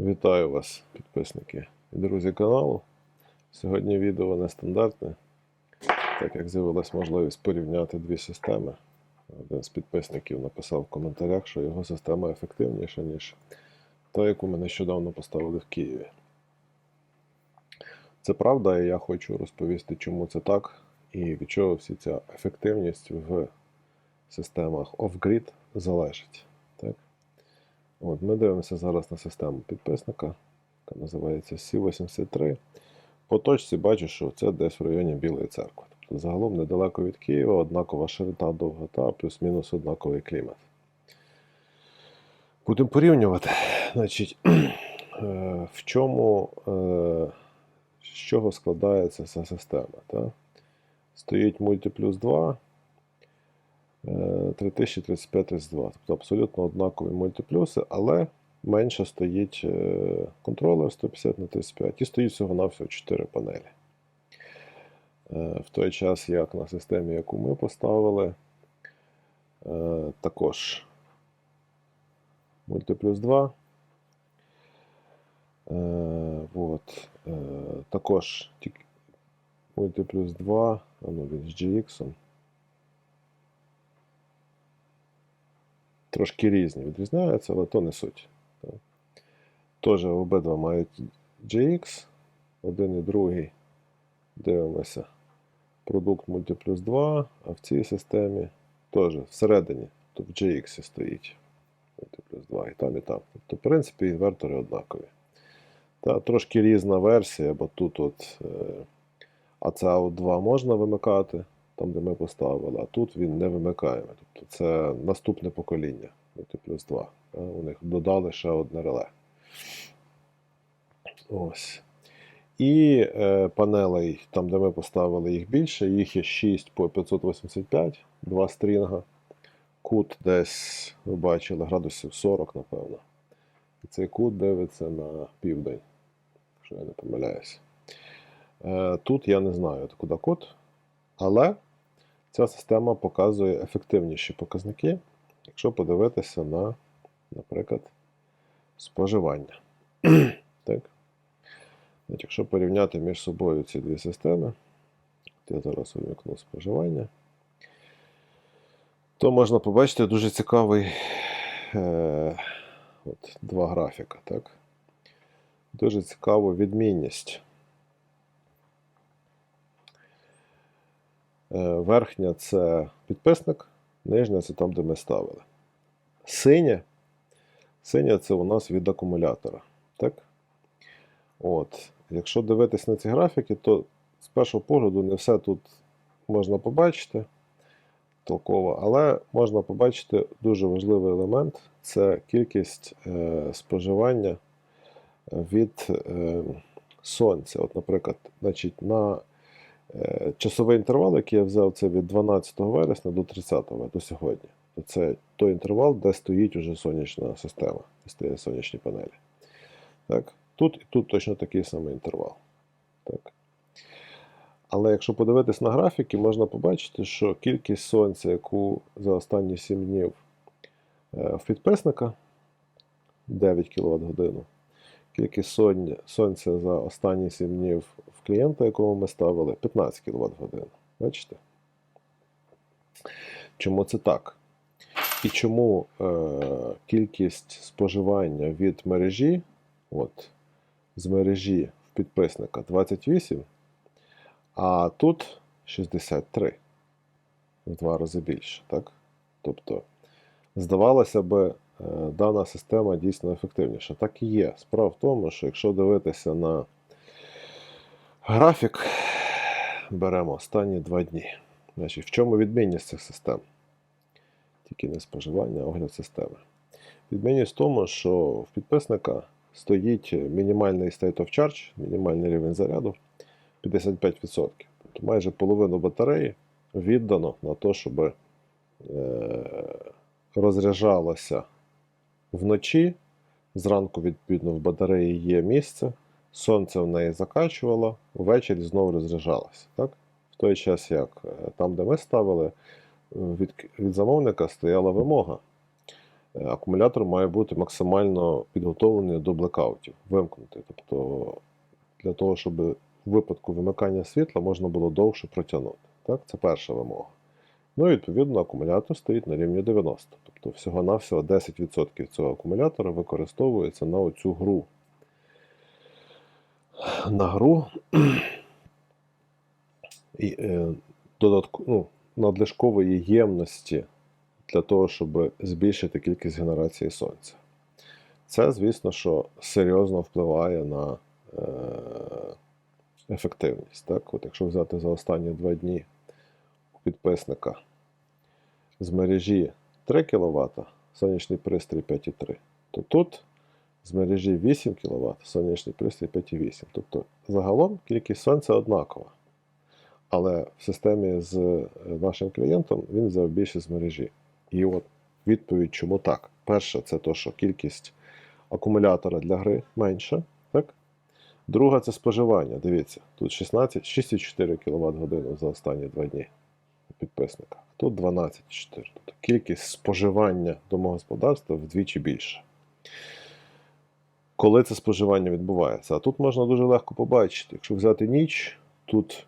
Вітаю вас, підписники і друзі каналу. Сьогодні відео нестандартне, так як з'явилась можливість порівняти дві системи. Один з підписників написав в коментарях, що його система ефективніша, ніж та, яку ми нещодавно поставили в Києві. Це правда, і я хочу розповісти, чому це так, і від чого всі ця ефективність в системах off-grid залежить. Так? От, ми дивимося зараз на систему підписника, яка називається C83. По точці бачу, що це десь в районі Білої церкви. Тобто загалом недалеко від Києва, однакова широта, довгота, плюс-мінус однаковий клімат. Будемо порівнювати. Значить, е, в чому, е, з чого складається ця система? Та? Стоїть мультиплюс 2. 3035-32. Тобто абсолютно однакові мультиплюси, але менше стоїть е, контролер 150 на 35 і стоїть всього-навсього 4 панелі. Е, В той час, як на системі, яку ми поставили, е, також мультиплюс 2. Е, Вот. Е, Також мультиплюс 2, а ну він з GX. -ом. Трошки різні відрізняються, але то не суть. Теж обидва мають GX, один і другий. Дивимося. Продукт Multiplus 2, а в цій системі теж всередині, тобто в GX стоїть Multiplus 2 і там, і там. Тобто, в принципі, інвертори однакові. Та трошки різна версія, бо тут от е, ACAO 2 можна вимикати, там, де ми поставили, а тут він не вимикаємо. Тобто це наступне покоління, плюс 2. Е, У них додали ще одне реле. Ось. І е, панелей, там, де ми поставили їх більше, їх є 6 по 585, два стрінга. Кут десь, ви бачили, градусів 40, напевно. І цей кут дивиться на південь, якщо я не помиляюся. Е, тут я не знаю, куди кут, але ця система показує ефективніші показники, якщо подивитися на, наприклад, споживання. так? Значить, Якщо порівняти між собою ці дві системи, я зараз увімкну споживання, то можна побачити дуже цікавий е, от, два графіка. Так? Дуже цікаву відмінність. Верхня це підписник, нижня це там, де ми ставили. Синє. Синє це у нас від акумулятора. Так? От. Якщо дивитись на ці графіки, то з першого погляду не все тут можна побачити толково, але можна побачити дуже важливий елемент це кількість е, споживання від е, сонця. От, наприклад, значить, на Е, Часовий інтервал, який я взяв, це від 12 вересня до 30 до сьогодні. То Це той інтервал, де стоїть уже сонячна система, де стоять сонячні панелі. Так? Тут і тут точно такий самий інтервал. Так? Але якщо подивитись на графіки, можна побачити, що кількість сонця, яку за останні 7 днів е, в підписника 9 кВт годину, Кількість сонця за останні 7 днів клієнта, якого ми ставили, 15 кВт годин. Бачите? Чому це так? І чому е, кількість споживання від мережі, от, з мережі в підписника 28, а тут 63 в два рази більше. Так? Тобто, здавалося би, Е, дана система дійсно ефективніша. Так і є. Справа в тому, що якщо дивитися на графік, беремо останні два дні. Значить, В чому відмінність цих систем? Тільки не споживання, а огляд системи. Відмінність в тому, що в підписника стоїть мінімальний state of charge, мінімальний рівень заряду 55%. Тобто майже половину батареї віддано на те, щоб е, розряджалося вночі. Зранку, відповідно, в батареї є місце, сонце в неї закачувало, ввечері знову розряджалося. Так? В той час, як е, там, де ми ставили, від, від замовника стояла вимога е, акумулятор має бути максимально підготовлений до блекаутів, вимкнутий. Тобто для того, щоб в випадку вимикання світла можна було довше протягнути. Так? Це перша вимога. Ну і відповідно акумулятор стоїть на рівні 90. Тобто всього-навсього 10% цього акумулятора використовується на оцю гру. На гру і, е, додатку, ну, надлишкової ємності для того, щоб збільшити кількість генерації сонця. Це, звісно, що серйозно впливає на е, ефективність. Так? От якщо взяти за останні два дні у підписника з мережі 3 кВт, сонячний пристрій 5,3, то тут з мережі 8 кВт, сонячний пристрій 5,8. Тобто загалом кількість сонця однакова. Але в системі з е, нашим клієнтом він взяв більше з мережі. І от відповідь, чому так. Перше, це то, що кількість акумулятора для гри менша. Так? Друга це споживання. Дивіться, тут 16, 6,4 кВт годину за останні два дні у підписника. Тут 12,4. Тобто кількість споживання домогосподарства вдвічі більше. Коли це споживання відбувається? А тут можна дуже легко побачити. Якщо взяти ніч, тут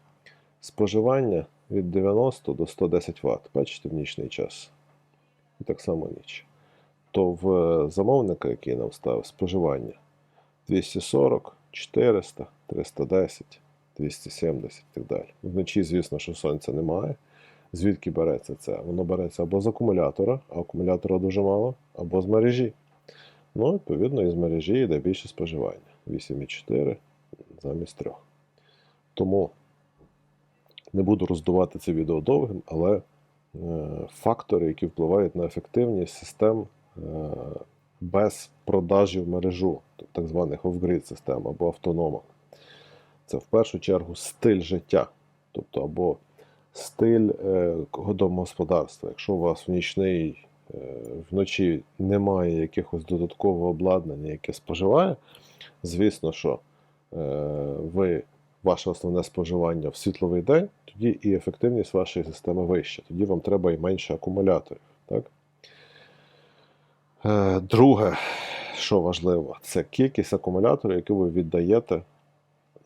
споживання від 90 до 110 Вт. Бачите, в нічний час. І так само ніч. То в е, замовника, який нам ставив споживання 240, 400, 310, 270 і так далі. Вночі, звісно, що сонця немає. Звідки береться це? Воно береться або з акумулятора, а акумулятора дуже мало, або з мережі. Ну, відповідно, із мережі йде більше споживання. 8,4 замість 3. Тому не буду роздувати це відео довгим, але е, фактори, які впливають на ефективність систем е, без продажів мережу, так званих off-grid систем або автономок. Це в першу чергу стиль життя, тобто або стиль е, домогосподарства. Якщо у вас в нічний вночі немає якихось додаткового обладнання, яке споживає, звісно, що е, ви ваше основне споживання в світловий день, тоді і ефективність вашої системи вища. Тоді вам треба і менше акумуляторів. Так? Е, Друге, що важливо, це кількість акумуляторів, які ви віддаєте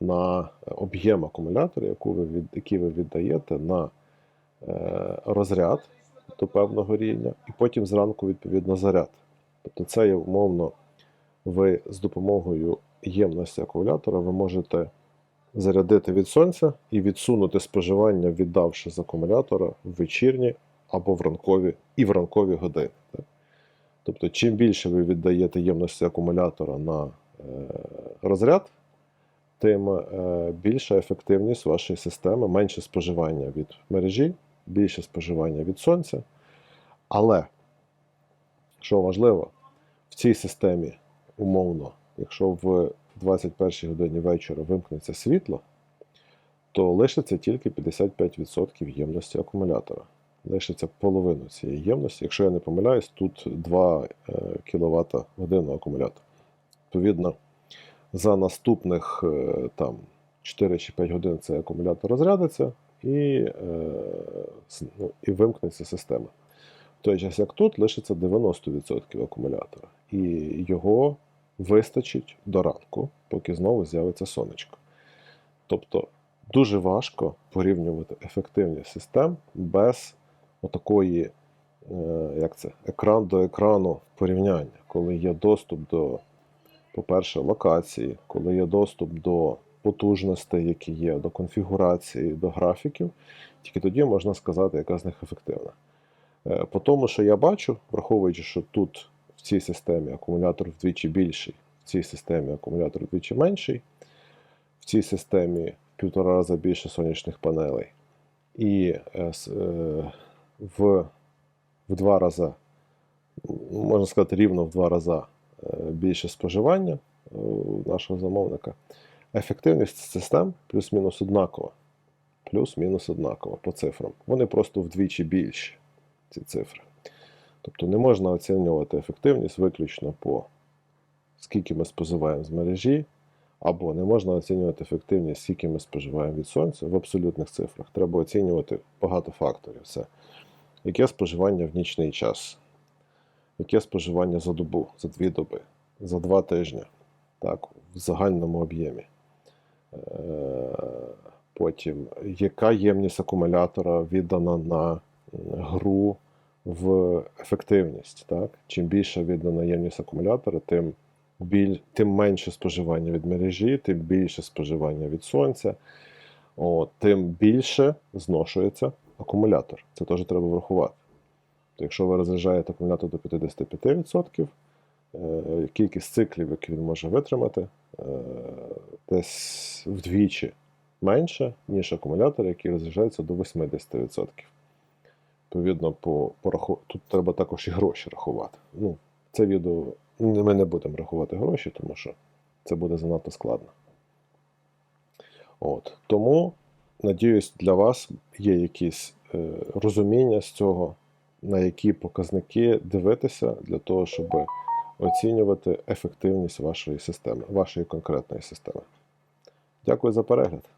на об'єм акумулятора, яку який ви віддаєте на е, розряд до певного рівня, і потім зранку, відповідно, заряд. Тобто це є умовно, ви з допомогою ємності акумулятора ви можете зарядити від сонця і відсунути споживання, віддавши з акумулятора в вечірні або в ранкові і в ранкові години. Тобто, чим більше ви віддаєте ємності акумулятора на е, розряд, тим е, більша ефективність вашої системи, менше споживання від мережі, більше споживання від сонця. Але, що важливо, в цій системі умовно, якщо в 21 годині вечора вимкнеться світло, то лишиться тільки 55% ємності акумулятора. Лишиться половину цієї ємності. Якщо я не помиляюсь, тут 2 кВт годину акумулятор. Відповідно, за наступних е, там, 4 чи 5 годин цей акумулятор розрядиться і, е, ну, і вимкнеться система. В той час, як тут, лишиться 90% акумулятора. І його вистачить до ранку, поки знову з'явиться сонечко. Тобто дуже важко порівнювати ефективність систем без отакої, е, як це, екран до екрану порівняння, коли є доступ до, по-перше, локації, коли є доступ до потужностей, які є, до конфігурації, до графіків, тільки тоді можна сказати, яка з них ефективна. Е, По тому, що я бачу, враховуючи, що тут в цій системі акумулятор вдвічі більший, в цій системі акумулятор вдвічі менший, в цій системі в півтора рази більше сонячних панелей, і е, е, в, в два рази, можна сказати, рівно в два рази більше споживання нашого замовника. Ефективність систем плюс-мінус однакова. Плюс-мінус однакова по цифрам. Вони просто вдвічі більші, ці цифри. Тобто не можна оцінювати ефективність виключно по скільки ми споживаємо з мережі, або не можна оцінювати ефективність, скільки ми споживаємо від сонця в абсолютних цифрах. Треба оцінювати багато факторів. Це яке споживання в нічний час, яке споживання за добу, за дві доби, за два тижні, так, в загальному об'ємі. Потім, яка ємність акумулятора віддана на гру в ефективність. Так? Чим більше віддана ємність акумулятора, тим, біль, тим менше споживання від мережі, тим більше споживання від сонця, От, тим більше зношується акумулятор. Це теж треба врахувати. То якщо ви розряджаєте акумулятор до 55%, е, кількість циклів, які він може витримати, е, десь вдвічі менше, ніж акумулятор, який розряджається до 80%. Відповідно, по, по тут треба також і гроші рахувати. Ну, це відео ми не будемо рахувати гроші, тому що це буде занадто складно. От. Тому, надіюсь, для вас є якісь е, розуміння з цього, на які показники дивитися для того, щоб оцінювати ефективність вашої системи, вашої конкретної системи. Дякую за перегляд.